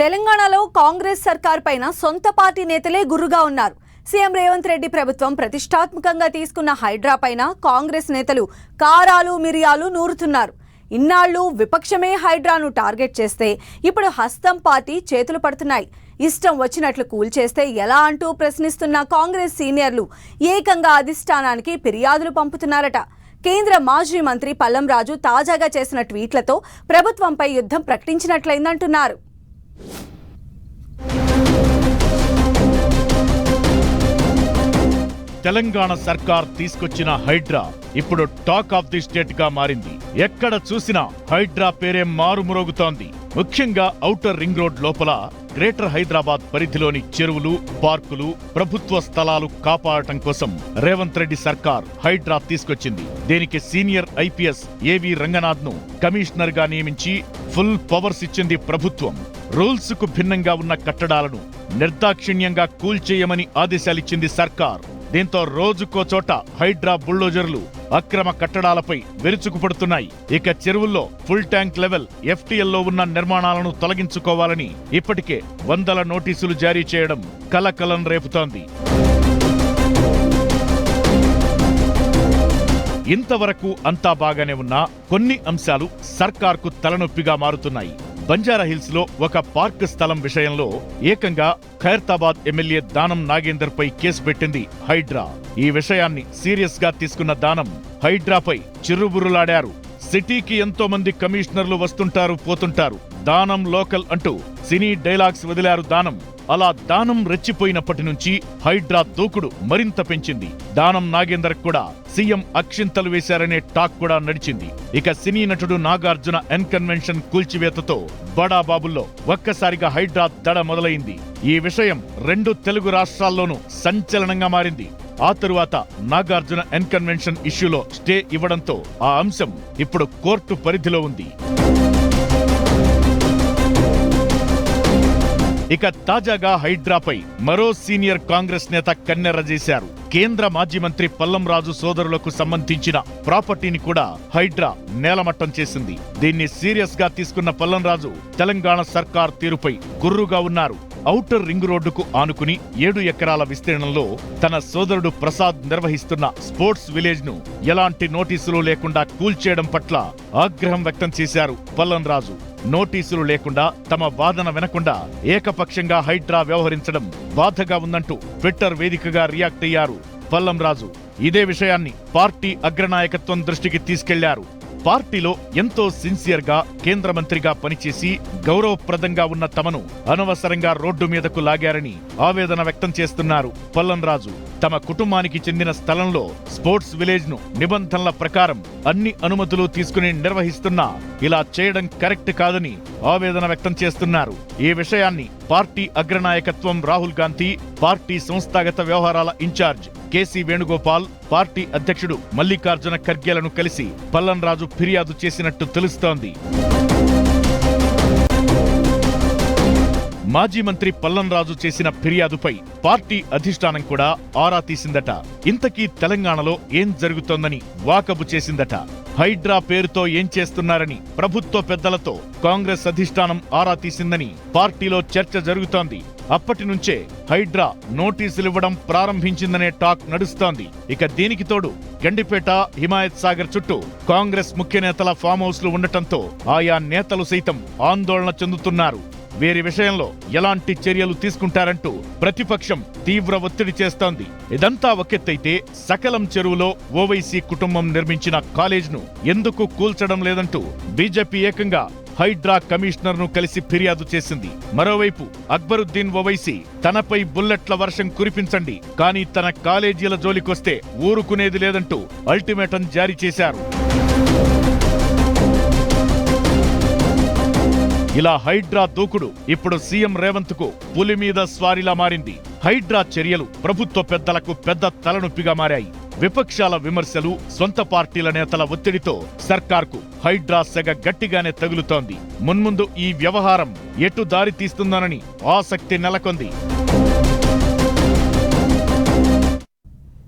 తెలంగాణలో కాంగ్రెస్ సర్కార్ పైన సొంత పార్టీ నేతలే గుర్రుగా ఉన్నారు. సీఎం రేవంత్ రెడ్డి ప్రభుత్వం ప్రతిష్టాత్మకంగా తీసుకున్న హైడ్రా పైన కాంగ్రెస్ నేతలు కారాలు మిరియాలు నూరుతున్నారు. ఇన్నాళ్ళు విపక్షమే హైడ్రాను టార్గెట్ చేస్తే ఇప్పుడు హస్తం పార్టీ చేతులు పడుతున్నాయి. ఇష్టం వచ్చినట్లు కూల్చేస్తే ఎలా అంటూ ప్రశ్నిస్తున్న కాంగ్రెస్ సీనియర్లు ఏకంగా అధిష్టానానికి ఫిర్యాదులు పంపుతున్నారట. కేంద్ర మాజీ మంత్రి పల్లం రాజు తాజాగా చేసిన ట్వీట్లతో ప్రభుత్వంపై యుద్ధం ప్రకటించినట్లయిందంటున్నారు. తెలంగాణ సర్కార్ తీసుకొచ్చిన హైడ్రా ఇప్పుడు టాక్ ఆఫ్ ది స్టేట్గా మారింది. ఎక్కడ చూసినా హైడ్రా పేరే మారుమురోగుతోంది. ముఖ్యంగా ఔటర్ రింగ్ రోడ్ లోపల గ్రేటర్ హైదరాబాద్ పరిధిలోని చెరువులు పార్కులు ప్రభుత్వ స్థలాలు కాపాడటం కోసం రేవంత్ రెడ్డి సర్కార్ హైడ్రా తీసుకొచ్చింది. దీనికి సీనియర్ ఐపీఎస్ ఏవి రంగనాథ్ను కమిషనర్గా నియమించి ఫుల్ పవర్స్ ఇచ్చింది ప్రభుత్వం. రూల్స్కు భిన్నంగా ఉన్న కట్టడాలను నిర్దాక్షిణ్యంగా కూల్చేయమని ఆదేశాలిచ్చింది సర్కార్. దీంతో రోజుకో చోట హైడ్రా బుల్డోజర్లు అక్రమ కట్టడాలపై విరుచుకుపడుతున్నాయి. ఇక చెరువుల్లో ఫుల్ ట్యాంక్ లెవెల్ ఎఫ్టీఎల్లో ఉన్న నిర్మాణాలను తొలగించుకోవాలని ఇప్పటికే వందల నోటీసులు జారీ చేయడం కలకలం రేపుతోంది. ఇంతవరకు అంతా బాగానే ఉన్నా కొన్ని అంశాలు సర్కార్కు తలనొప్పిగా మారుతున్నాయి. బంజారా హిల్స్లో ఒక పార్క్ స్థలం విషయంలో ఏకంగా ఖైరతాబాద్ ఎమ్మెల్యే దానం నాగేందర్ పై కేసు పెట్టింది హైడ్రా. ఈ విషయాన్ని సీరియస్గా తీసుకున్న దానం హైడ్రాపై చిరుబురులాడారు సిటీకి ఎంతో మంది కమిషనర్లు వస్తుంటారు పోతుంటారు. దానం లోకల్ అంటూ సినీ డైలాగ్స్ వదిలారు దానం. అలా దానం రెచ్చిపోయినప్పటి నుంచి హైడ్రా దూకుడు మరింత పెంచింది. దానం నాగేందర్ కూడా సీఎం అక్షింతలు వేశారనే టాక్ కూడా నడిచింది. ఇక సినీ నటుడు నాగార్జున ఎన్ కన్వెన్షన్ కూల్చివేతతో బడా బాబుల్లో ఒక్కసారిగా హైడ్రా దడ మొదలైంది. ఈ విషయం రెండు తెలుగు రాష్ట్రాల్లోనూ సంచలనంగా మారింది. ఆ తరువాత నాగార్జున ఎన్ కన్వెన్షన్ ఇష్యూలో స్టే ఇవ్వడంతో ఆ అంశం ఇప్పుడు కోర్టు పరిధిలో ఉంది. ఇక తాజాగా హైడ్రాపై మరో సీనియర్ కాంగ్రెస్ నేత కన్నెర చేశారు. కేంద్ర మాజీ మంత్రి పల్లం రాజు సోదరులకు సంబంధించిన ప్రాపర్టీని కూడా హైడ్రా నేలమట్టం చేసింది. దీన్ని సీరియస్గా తీసుకున్న పల్లం రాజు తెలంగాణ సర్కార్ తీరుపై గుర్రుగా ఉన్నారు. ఔటర్ రింగ్ రోడ్డుకు ఆనుకుని ఏడు ఎకరాల విస్తీర్ణంలో తన సోదరుడు ప్రసాద్ నిర్వహిస్తున్న స్పోర్ట్స్ విలేజ్ను ఎలాంటి నోటీసులు లేకుండా కూల్చేయడం పట్ల ఆగ్రహం వ్యక్తం చేశారు పల్లం రాజు. నోటీసులు లేకుండా తమ వాదన వినకుండా ఏకపక్షంగా హైడ్రా వ్యవహరించడం బాధగా ఉందంటూ ట్విట్టర్ వేదికగా రియాక్ట్ అయ్యారు. పల్లం రాజు ఇదే విషయాన్ని పార్టీ అగ్రనాయకత్వం దృష్టికి తీసుకెళ్ళారు. పార్టీలో ఎంతో సిన్సియర్గా కేంద్ర మంత్రిగా పనిచేసి గౌరవప్రదంగా ఉన్న తమను అనవసరంగా రోడ్డు మీదకు లాగారని ఆవేదన వ్యక్తం చేస్తున్నారు పల్లం రాజు తమ కుటుంబానికి చెందిన స్థలంలో స్పోర్ట్స్ విలేజ్ను నిబంధనల ప్రకారం అన్ని అనుమతులు తీసుకుని నిర్వహిస్తున్నా ఇలా చేయడం కరెక్ట్ కాదని ఆవేదన వ్యక్తం చేస్తున్నారు. ఈ విషయాన్ని పార్టీ అగ్రనాయకత్వం రాహుల్ గాంధీ పార్టీ సంస్థాగత వ్యవహారాల ఇన్ఛార్జ్ కేసీ వేణుగోపాల్ పార్టీ అధ్యక్షుడు మల్లికార్జున ఖర్గేలను కలిసి పల్లం రాజు ఫిర్యాదు చేసినట్టు తెలుస్తోంది. మాజీ మంత్రి పల్లం రాజు చేసిన ఫిర్యాదుపై పార్టీ అధిష్టానం కూడా ఆరా తీసిందట. ఇంతకీ తెలంగాణలో ఏం జరుగుతోందని వాకబు చేసిందట. హైడ్రా పేరుతో ఏం చేస్తున్నారని ప్రభుత్వ పెద్దలతో కాంగ్రెస్ అధిష్టానం ఆరా తీసిందని పార్టీలో చర్చ జరుగుతోంది. అప్పటి నుంచే హైడ్రా నోటీసులు ఇవ్వడం ప్రారంభించిందనే టాక్ నడుస్తోంది. ఇక దీనికి తోడు గండిపేట హిమాయత్ సాగర్ చుట్టూ కాంగ్రెస్ ముఖ్య నేతల ఫామ్ హౌస్లు ఉండటంతో ఆయా నేతలు సైతం ఆందోళన చెందుతున్నారు. వీరి విషయంలో ఎలాంటి చర్యలు తీసుకుంటారంటూ ప్రతిపక్షం తీవ్ర ఒత్తిడి చేస్తోంది. ఇదంతా ఒకెత్తైతే సకలం చెరువులో ఓవైసీ కుటుంబం నిర్మించిన కాలేజ్ను ఎందుకు కూల్చడం లేదంటూ బీజేపీ ఏకంగా హైడ్రా కమిషనర్ను కలిసి ఫిర్యాదు చేసింది. మరోవైపు అక్బరుద్దీన్ ఓవైసీ తనపై బుల్లెట్ల వర్షం కురిపించండి. కానీ తన కాలేజీల జోలికొస్తే ఊరుకునేది లేదంటూ అల్టిమేటం జారీ చేశారు. ఇలా హైడ్రా దూకుడు ఇప్పుడు సీఎం రేవంత్కు పులి మీద స్వారీలా మారింది. హైడ్రా చర్యలు ప్రభుత్వ పెద్దలకు పెద్ద తలనొప్పిగా మారాయి. విపక్షాల విమర్శలు సొంత పార్టీల నేతల ఒత్తిడితో సర్కార్కు హైడ్రా సెగ గట్టిగానే తగులుతోంది. మున్ముందు ఈ వ్యవహారం ఎటు దారి తీస్తుందోనని ఆసక్తి నెలకొంది.